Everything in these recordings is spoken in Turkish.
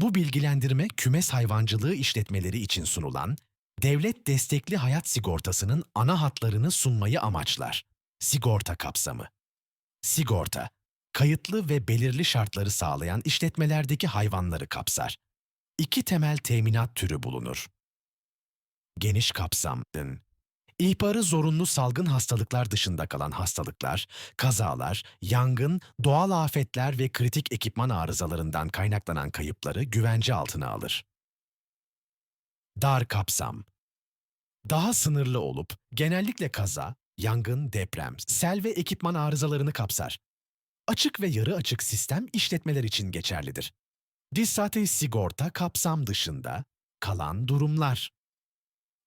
Bu bilgilendirme kümes hayvancılığı işletmeleri için sunulan devlet destekli hayat sigortasının ana hatlarını sunmayı amaçlar. Sigorta kapsamı. Sigorta, kayıtlı ve belirli şartları sağlayan işletmelerdeki hayvanları kapsar. İki temel teminat türü bulunur. Geniş kapsamın, İhbarı zorunlu salgın hastalıklar dışında kalan hastalıklar, kazalar, yangın, doğal afetler ve kritik ekipman arızalarından kaynaklanan kayıpları güvence altına alır. Dar kapsam Daha sınırlı olup genellikle kaza, yangın, deprem, sel ve ekipman arızalarını kapsar. Açık ve yarı açık sistem işletmeler için geçerlidir. Dissate sigorta kapsam dışında kalan durumlar.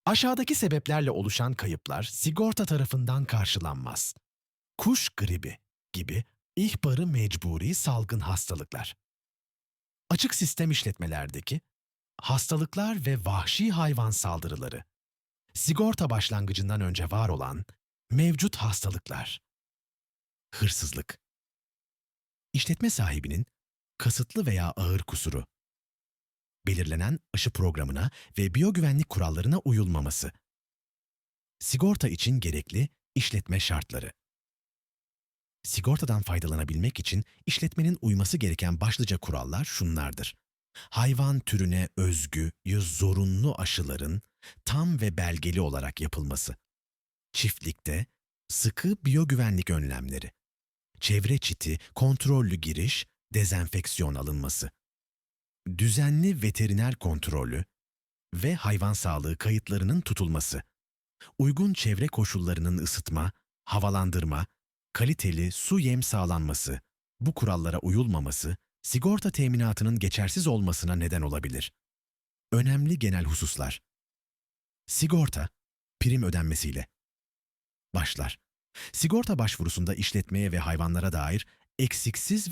Aşağıdaki sebeplerle oluşan kayıplar sigorta tarafından karşılanmaz. Kuş gribi gibi ihbarı mecburi salgın hastalıklar. Açık sistem işletmelerdeki hastalıklar ve vahşi hayvan saldırıları. Sigorta başlangıcından önce var olan mevcut hastalıklar. Hırsızlık. İşletme sahibinin kasıtlı veya ağır kusuru belirlenen aşı programına ve biyogüvenlik kurallarına uyulmaması. Sigorta için gerekli işletme şartları. Sigortadan faydalanabilmek için işletmenin uyması gereken başlıca kurallar şunlardır. Hayvan türüne özgü, zorunlu aşıların tam ve belgeli olarak yapılması. Çiftlikte sıkı biyogüvenlik önlemleri. Çevre çiti, kontrollü giriş, dezenfeksiyon alınması düzenli veteriner kontrolü ve hayvan sağlığı kayıtlarının tutulması, uygun çevre koşullarının ısıtma, havalandırma, kaliteli su yem sağlanması, bu kurallara uyulmaması, sigorta teminatının geçersiz olmasına neden olabilir. Önemli genel hususlar. Sigorta, prim ödenmesiyle başlar. Sigorta başvurusunda işletmeye ve hayvanlara dair eksiksiz ve